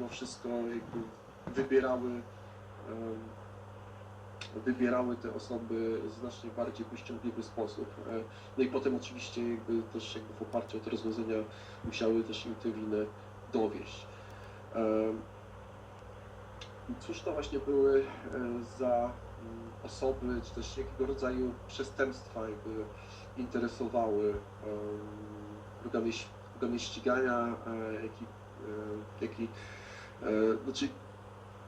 mimo wszystko jakby wybierały wybierały te osoby w znacznie bardziej pościągliwy sposób. E, No i potem oczywiście jakby też jakby w oparciu o te rozwiązania musiały też im te winy dowieść. Cóż to właśnie były e, za mm, osoby, czy też jakiego rodzaju przestępstwa jakby interesowały organy, organy ścigania, e, jak i, jak i znaczy,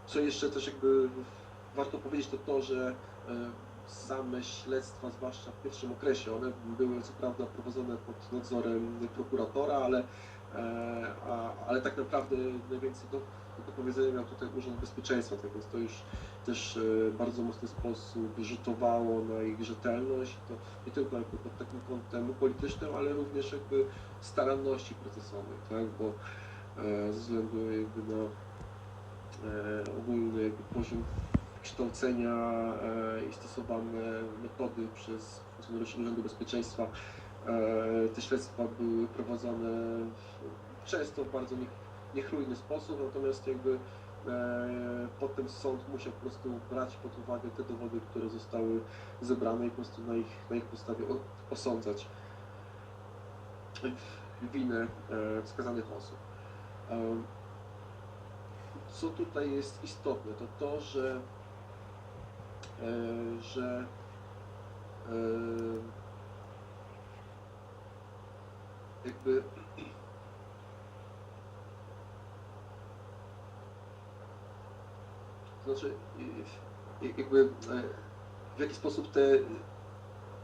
co jeszcze też jakby warto powiedzieć to to, że e, same śledztwa, zwłaszcza w pierwszym okresie, one były co prawda prowadzone pod nadzorem prokuratora, ale, e, ale tak naprawdę najwięcej do, do powiedzenia miał tutaj Urząd Bezpieczeństwa, tak więc to już też e, bardzo mocny sposób rzutowało na ich rzetelność, to nie tylko jakby pod takim kątem politycznym, ale również jakby staranności procesowej, tak, bo e, ze względu jakby na e, ogólny jakby poziom kształcenia e, i stosowane metody przez funkcjonariuszy Urzędu Bezpieczeństwa. E, te śledztwa były prowadzone często w bardzo niech, niechlujny sposób, natomiast jakby e, potem sąd musiał po prostu brać pod uwagę te dowody, które zostały zebrane i po prostu na ich, na ich podstawie osądzać winę e, wskazanych osób. Co tutaj jest istotne, to to, że, e, że e, jakby znaczy jakby e, w jaki sposób te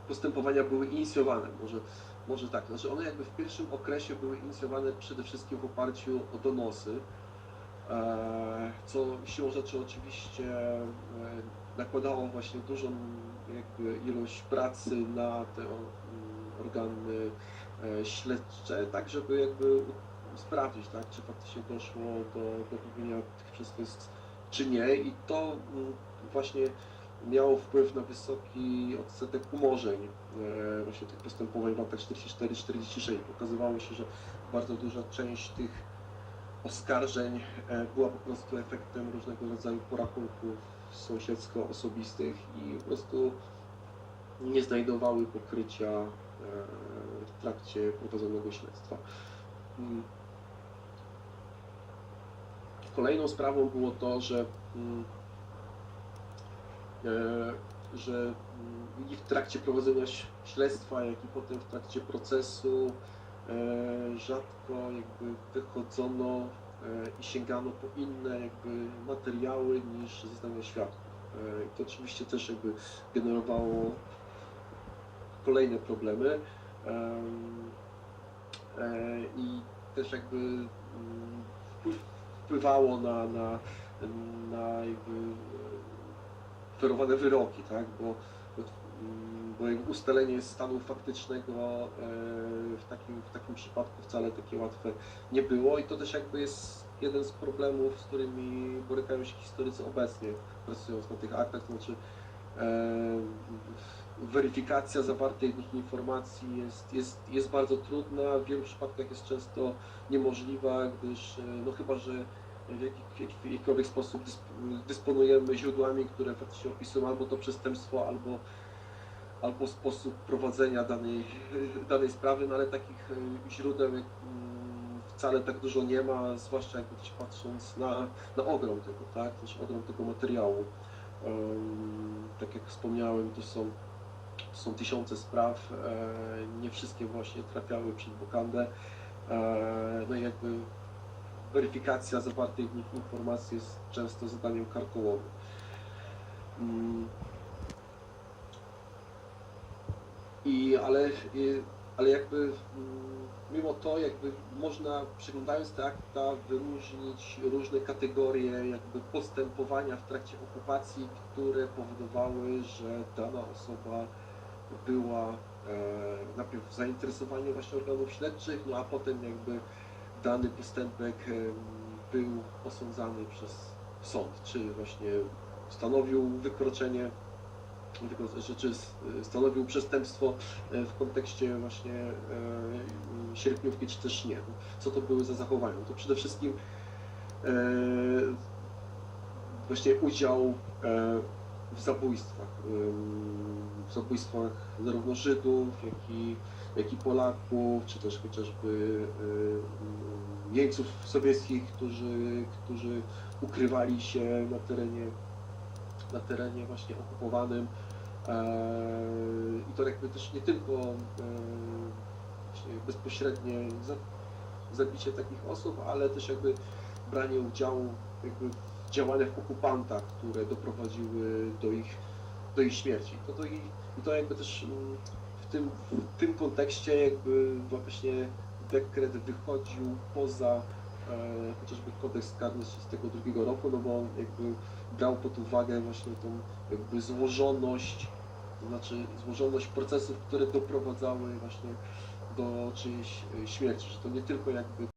postępowania były inicjowane, może, może tak, znaczy one jakby w pierwszym okresie były inicjowane przede wszystkim w oparciu o donosy, co siłą rzeczy oczywiście e, nakładało właśnie dużą jakby ilość pracy na te mm, organy e, śledcze, tak żeby jakby sprawdzić, tak, czy faktycznie doszło do, do popełnienia tych przestępstw, czy nie i to mm, właśnie miało wpływ na wysoki odsetek umorzeń e, właśnie tych postępowań w latach 44-46. Okazywało się, że bardzo duża część tych oskarżeń e, była po prostu efektem różnego rodzaju porachunków sąsiedzko-osobistych i po prostu nie znajdowały pokrycia e, w trakcie prowadzonego śledztwa. Mm. Kolejną sprawą było to, że, mm, e, że mm, i w trakcie prowadzenia śledztwa, jak i potem w trakcie procesu rzadko jakby wychodzono e, i sięgano po inne jakby materiały niż zeznania świadków. E, I to oczywiście też jakby generowało kolejne problemy Em, e, i też jakby mm, wpływ- wpływało na, na, na jakby e, wyroki, tak? bo, bo, mm, ustalenie stanu faktycznego e, w takim, w takim przypadku wcale takie łatwe nie było i to też jakby jest jeden z problemów, z którymi borykają się historycy obecnie, pracując na tych aktach, to znaczy e, weryfikacja zawartej w nich informacji jest, jest, jest bardzo trudna, w wielu przypadkach jest często niemożliwa, gdyż e, no chyba, że w jakich- w jakikolwiek sposób dysp- dysponujemy źródłami, które faktycznie opisują albo to przestępstwo, albo, albo sposób prowadzenia danej, danej sprawy, no ale takich e, źródeł mm, wcale tak dużo nie ma, zwłaszcza jakby też patrząc na, na ogrom tego, tak, też ogrom tego materiału. Tak jak wspomniałem, to są, to są tysiące spraw, e, nie wszystkie właśnie trafiały przed blokandę, e, no i jakby weryfikacja zawartej w nich informacji jest często zadaniem karkołowym. I, ale, i, ale jakby mm, mimo to jakby można przeglądając te akta wyróżnić różne kategorie jakby postępowania w trakcie okupacji, które powodowały, że dana osoba była e, najpierw zainteresowaniem właśnie organów śledczych, no a potem jakby dany postępek em, był osądzany przez sąd, czy właśnie stanowił wykroczenie, wykro- czy, czy s- stanowił przestępstwo e, w kontekście właśnie e, sierpniówki, czy też nie. Co to były za zachowania? To przede wszystkim e, właśnie udział w zabójstwach. W zabójstwach zarówno Żydów, jak i, jak i Polaków, czy też chociażby jeńców sowieckich, którzy, którzy ukrywali się na terenie, na terenie właśnie okupowanym. E, I to jakby też nie tylko e, bezpośrednie za- zabicie takich osób, ale też jakby branie udziału jakby w działaniach okupanta, które doprowadziły do ich, do ich śmierci. To, to i, I to jakby też mm, w tym, w tym kontekście jakby właśnie dekret wychodził poza chociażby kodeks karny z 1932 roku, no bo jakby brał pod uwagę właśnie tą jakby złożoność, to znaczy złożoność procesów, które doprowadzały właśnie do czyjejś e, śmierci, że to nie tylko jakby